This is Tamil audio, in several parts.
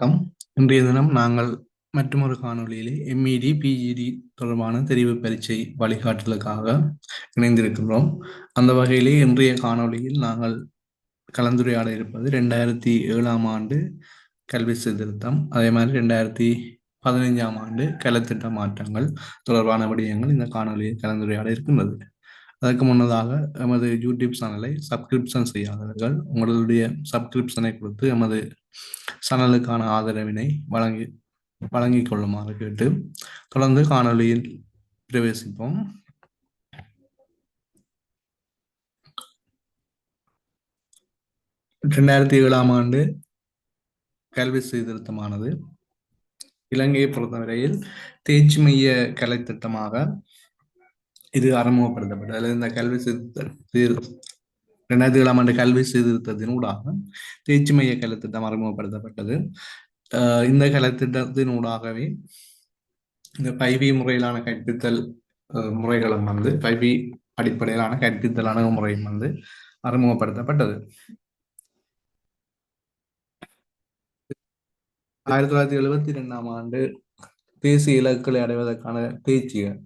வணக்கம். இன்றைய தினம் நாங்கள் மற்றொரு காணொலியிலே எம்இடி பிஜிடி தொடர்பான தெரிவு பரீட்சை வழிகாட்டலுக்காக இணைந்திருக்கின்றோம். அந்த வகையிலே இன்றைய காணொலியில் நாங்கள் கலந்துரையாட இருப்பது ரெண்டாயிரத்தி ஏழாம் ஆண்டு கல்வி சீர்திருத்தம் அதே மாதிரி ரெண்டாயிரத்தி பதினைஞ்சாம் ஆண்டு கலத்திட்ட மாற்றங்கள் தொடர்பான விடயங்கள் இந்த காணொலியில் கலந்துரையாட இருக்கின்றது. அதற்கு முன்னதாக எமது யூடியூப் சேனலை சப்ஸ்கிரிப்ஷன் செய்யாதவர்கள் உங்களுடைய சப்ஸ்கிரிப்ஷனை கொடுத்து எமது சேனலுக்கான ஆதரவினை வழங்கி வழங்கிக் கொள்ளுமாறு கேட்டு தொடர்ந்து காணொலியில் பிரவேசிப்போம். இரண்டாயிரத்தி ஏழாம் ஆண்டு கல்வி சீர்திருத்தமானது. இலங்கையை பொறுத்தவரையில் தேர்ச்சி மைய கலை திட்டமாக இது அறிமுகப்படுத்தப்பட்டது. இந்த கல்வி சீர்திருத்த ரெண்டாயிரத்தி ஏழாம் ஆண்டு கல்வி சீர்திருத்தத்தின் ஊடாக தேர்ச்சி மைய கலைத்திட்டம் அறிமுகப்படுத்தப்பட்டது. இந்த கலத்திட்டத்தின் ஊடாகவே இந்த பைவி முறையிலான கற்பித்தல் முறைகளும் வந்து பைவி அடிப்படையிலான கற்பித்தல் அணுகுமுறையும் வந்து அறிமுகப்படுத்தப்பட்டது. ஆயிரத்தி தொள்ளாயிரத்தி எழுபத்தி ரெண்டாம் ஆண்டு தேசிய இலக்குகளை அடைவதற்கான தேர்ச்சிகள்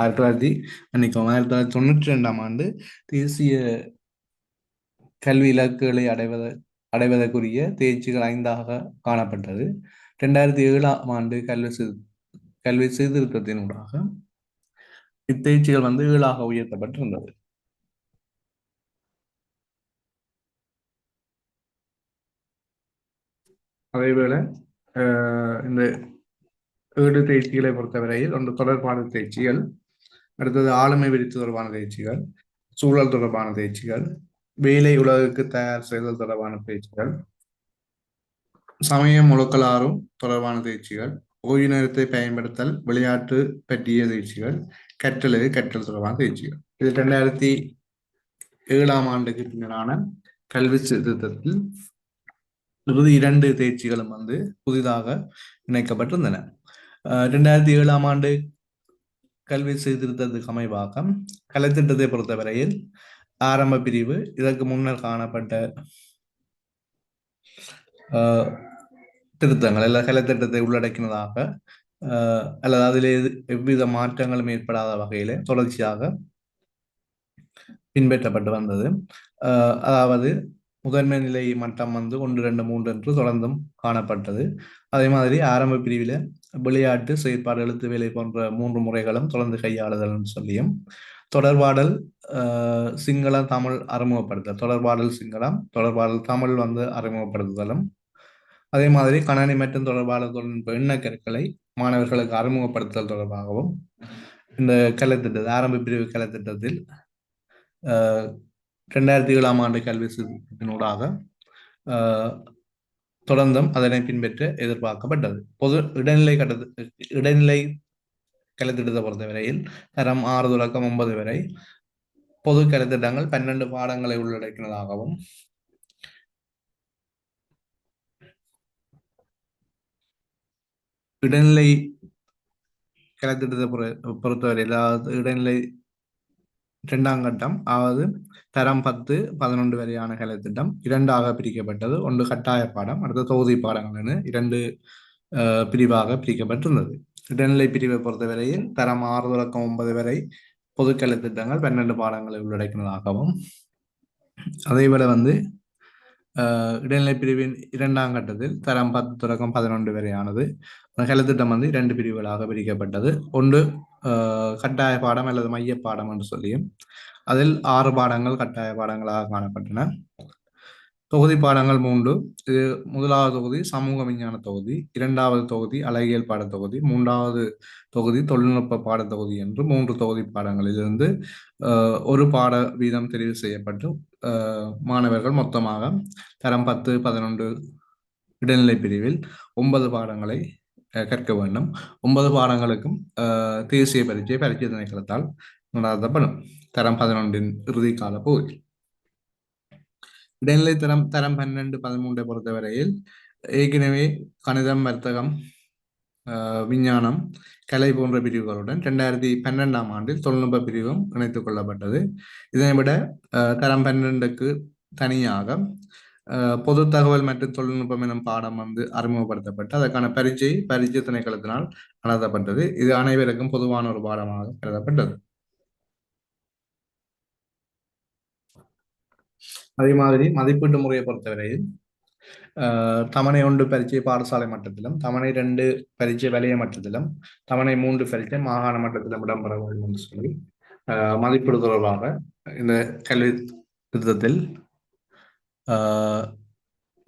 ஆயிரத்தி தொள்ளாயிரத்தி மன்னிக்கவும் ஆயிரத்தி தொள்ளாயிரத்தி தொண்ணூற்றி ரெண்டாம் ஆண்டு தேசிய கல்வி இலக்குகளை அடைவத அடைவதற்குரிய தேர்ச்சிகள் ஐந்தாக காணப்பட்டது. ரெண்டாயிரத்தி ஏழாம் ஆண்டு கல்வி சீர் கல்வி சீர்திருத்தத்தினூடாக இத்தேர்ச்சிகள் வந்து ஏழாக உயர்த்தப்பட்டிருந்தது. அதேவேளை இந்த ஏடு தேர்ச்சிகளை பொறுத்தவரையில் ஒன்று தொடர்பான தேர்ச்சிகள் அடுத்தது ஆளுமை விரித்து தொடர்பான பயிற்சிகள் சூழல் தொடர்பான பயிற்சிகள் வேலை உலகுக்கு தயார் செய்தல் தொடர்பான பயிற்சிகள் சமயம் முழுக்களாரும் தொடர்பான பயிற்சிகள் ஓய்வு நேரத்தை பயன்படுத்தல் விளையாட்டு பற்றிய பயிற்சிகள் கற்றலுக்கு கற்றல் தொடர்பான பயிற்சிகள் இது ரெண்டாயிரத்தி ஏழாம் ஆண்டுக்கு பின்னரான கல்வி சீர்திருத்தத்தில் இறுதி இரண்டு தேர்ச்சிகளும் வந்து புதிதாக இணைக்கப்பட்டிருந்தன. ரெண்டாயிரத்தி ஏழாம் ஆண்டு கல்வி சீர்திருத்தத்துக்கு அமைவாக்கம் கலைத்திட்டத்தை பொறுத்தவரையில் ஆரம்ப பிரிவு இதற்கு முன்னர் காணப்பட்ட திருத்தங்கள் அல்லது கலைத்திட்டத்தை உள்ளடக்கினதாக அல்லது அதில் எவ்வித மாற்றங்களும் ஏற்படாத வகையில தொடர்ச்சியாக பின்பற்றப்பட்டு வந்தது. அதாவது முதன்மை நிலை மட்டம் வந்து ஒன்று ரெண்டு மூன்று என்று தொடர்ந்தும் காணப்பட்டது. அதே மாதிரி ஆரம்ப பிரிவில் விளையாட்டு செயற்பாடு எழுத்து வேலை போன்ற மூன்று முறைகளும் தொடர்ந்து கையாளுதல் சொல்லியும் தொடர்பாடல் சிங்கள தமிழ் அறிமுகப்படுத்தல் தொடர்பாடல் சிங்களம் தொடர்பாடல் தமிழ் வந்து அறிமுகப்படுத்துதலும் அதே மாதிரி கணனி மற்றும் தொடர்பாடல் தொழில்நுட்ப எண்ணக்கற்களை மாணவர்களுக்கு அறிமுகப்படுத்துதல் தொடர்பாகவும் இந்த கலைத்திட்டத்தில் ஆரம்ப பிரிவு கலைத்திட்டத்தில் ரெண்டாயிரத்தி ஏழாம் ஆண்டு கல்வி சீர்திருத்தத்தினூடாக தொடர்ந்தும் அதனை பின்பற்ற எதிர்பார்க்கப்பட்டது. பொது இடைநிலை கட்ட இடைநிலை கலைத்திட்டத்தை பொறுத்தவரையில் தரம் ஆறு தொடக்கம் ஒன்பது வரை பொது கலைத்திட்டங்கள் பன்னெண்டு பாடங்களை உள்ளடக்கினதாகவும் இடைநிலை கலைத்திட்டத்தை பொறுத்தவரை அதாவது இடைநிலை இரண்டாம் கட்டம் அதாவது தரம் பத்து பதினொன்று வரையான கலைத்திட்டம் இரண்டாக பிரிக்கப்பட்டது. ஒன்று கட்டாய பாடம் அடுத்த தொகுதி பாடங்கள் என இரண்டு பிரிவாக பிரிக்கப்பட்டிருந்தது. இடைநிலை பிரிவை பொறுத்தவரையில் தரம் ஆறு தொடக்கம் ஒன்பது வரை பொதுக்கலை திட்டங்கள் பன்னெண்டு பாடங்களை உள்ளடக்கினதாகவும் விட வந்து இடைநிலை பிரிவின் இரண்டாம் கட்டத்தில் தரம் பத்து தொடக்கம் பதினொன்று வரையானது. கலைத்திட்டம் வந்து இரண்டு பிரிவுகளாக பிரிக்கப்பட்டது. ஒன்று கட்டாய பாடம் அல்லது மைய பாடம் என்று சொல்லியும் அதில் ஆறு பாடங்கள் கட்டாய பாடங்களாக காணப்பட்டன. தொகுதி பாடங்கள் மூன்று. இது முதலாவது தொகுதி சமூக விஞ்ஞான தொகுதி. இரண்டாவது தொகுதி அழகியல் பாட தொகுதி. மூன்றாவது தொகுதி தொழில்நுட்ப பாட தொகுதி என்று மூன்று தொகுதி பாடங்களிலிருந்து ஒரு பாட வீதம் தெரிவு செய்யப்பட்டு மாணவர்கள் மொத்தமாக தரம் பத்து பதினொன்று இடைநிலை பிரிவில் ஒன்பது பாடங்களை கற்க வேண்டும். ஒன்பது பாடங்களுக்கும் தேசிய பரீட்சை பரீட்சை திணைக்களத்தால் நடத்தப்படும். தரம் பதினொன்றின் இறுதி கால பகுதி இடைநிலை தரம் தரம் பன்னெண்டு பதிமூன்றை பொறுத்தவரையில் ஏற்கனவே கணிதம் வர்த்தகம் விஞ்ஞானம் கலை போன்ற பிரிவுகளுடன் ரெண்டாயிரத்தி பன்னெண்டாம் ஆண்டில் தொழில்நுட்ப பிரிவும் இணைத்துக் கொள்ளப்பட்டது. இதனை விட தரம் பன்னெண்டுக்கு தனியாக பொது தகவல் மற்றும் தொழில்நுட்பம் எனும் பாடம் வந்து அறிமுகப்படுத்தப்பட்டு அதற்கான பரீட்சை பரீட்சை திணைக்களத்தினால் நடத்தப்பட்டது இது அனைவருக்கும் பொதுவான ஒரு பாடமாக கருதப்பட்டது. அதே மாதிரி மதிப்பீட்டு முறையை பொறுத்தவரையில் அஹ், ஒன்று பரீட்சை பாடசாலை மட்டத்திலும் தவணை ரெண்டு பரீட்சை வலைய மட்டத்திலும் தவணை மூன்று பரீட்சை மாகாண மட்டத்திலும் இடம்பெற வேண்டும் என்று சொல்லி மதிப்பீடு தொடர்பாக இந்த கல்வி திருத்தத்தில்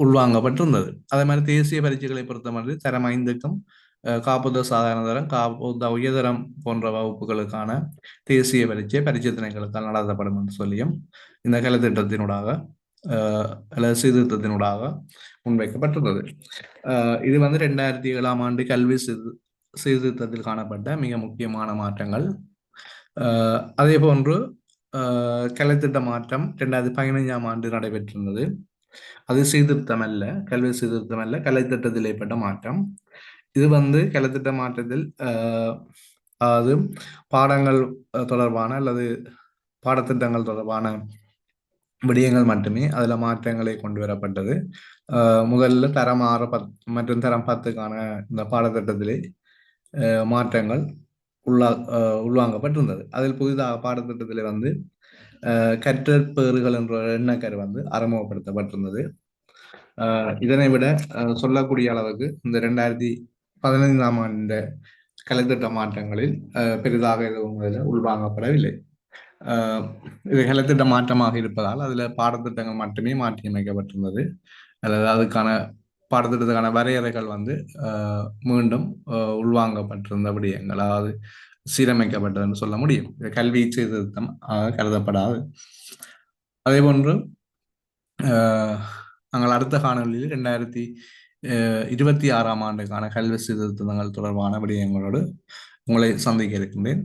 உள்வாங்கப்பட்டிருந்தது. அதே மாதிரி தேசிய பரீட்சைகளை பொறுத்தமட்டில் தரம் ஐந்துக்கும் காப்புத சாதாரண தரம் காப்புத உயர்தரம் போன்ற வகுப்புகளுக்கான தேசிய பரீட்சை பரிச்சை திணைகளுக்கால் நடத்தப்படும் என்று சொல்லியும் இந்த கலைத்திட்டத்தினூடாக திட்டத்தினூடாக அல்லது சீர்திருத்தத்தினூடாக முன்வைக்கப்பட்டுள்ளது. இது வந்து ரெண்டாயிரத்தி ஏழாம் ஆண்டு கல்வி சீர் சீர்திருத்தத்தில் காணப்பட்ட மிக முக்கியமான மாற்றங்கள். அதே போன்று அஹ், கலைத்திட்ட மாற்றம் ரெண்டாயிரத்தி பதினைஞ்சாம் ஆண்டு நடைபெற்றிருந்தது. அது சீர்திருத்தம் அல்ல கல்வி சீர்திருத்தம் அல்ல கலைத்திட்டத்தில் ஏற்பட்ட மாற்றம். இது வந்து கலைத்திட்ட மாற்றத்தில் அதாவது பாடங்கள் தொடர்பான அல்லது பாடத்திட்டங்கள் தொடர்பான விடயங்கள் மட்டுமே அதுல மாற்றங்களை கொண்டு வரப்பட்டது. முதல்ல தரம் ஆறு பத் மற்றும் தரம் பத்துக்கான இந்த பாடத்திட்டத்திலே மாற்றங்கள் உள்ளா உள்வாங்கப்பட்டிருந்தது. அதில் புதிதாக பாடத்திட்டத்தில் வந்து கற்றற்பேறுகள் என்ற எண்ணக்கரு வந்து அறிமுகப்படுத்தப்பட்டிருந்தது. இதனை விட சொல்லக்கூடிய அளவுக்கு இந்த ரெண்டாயிரத்தி பதினைந்தாம் ஆண்டு கலைத்திட்ட மாற்றங்களில் பெரிதாக எதுவும் அதில் உள்வாங்கப்படவில்லை. இது கலைத்திட்ட மாற்றமாக இருப்பதால் அதுல பாடத்திட்டங்கள் மட்டுமே மாற்றியமைக்கப்பட்டிருந்தது. அல்லது அதுக்கான பாடத்திட்டத்துக்கான வரையறைகள் வந்து மீண்டும் அஹ், உள்வாங்கப்பட்டிருந்த விடயங்கள் அதாவது சீரமைக்கப்பட்டதுன்னு சொல்ல முடியும். கல்வி சீர்திருத்தம் ஆக கருதப்படாது. அதே போன்று அஹ், நாங்கள் அடுத்த காணொலியில் ரெண்டாயிரத்தி இருபத்தி ஆறாம் ஆண்டுக்கான கல்வி சீர்திருத்தங்கள் தொடர்பான விடயங்களோடு உங்களை சந்திக்க இருக்கின்றேன்.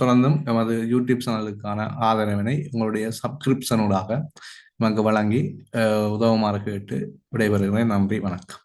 தொடர்ந்தும் எமது யூடியூப் சேனலுக்கான ஆதரவினை உங்களுடைய சப்ஸ்கிரிப்ஷனூடாக நமக்கு வழங்கி உதவுமாறு கேட்டு விடைபெறுகிறேன். நன்றி வணக்கம்.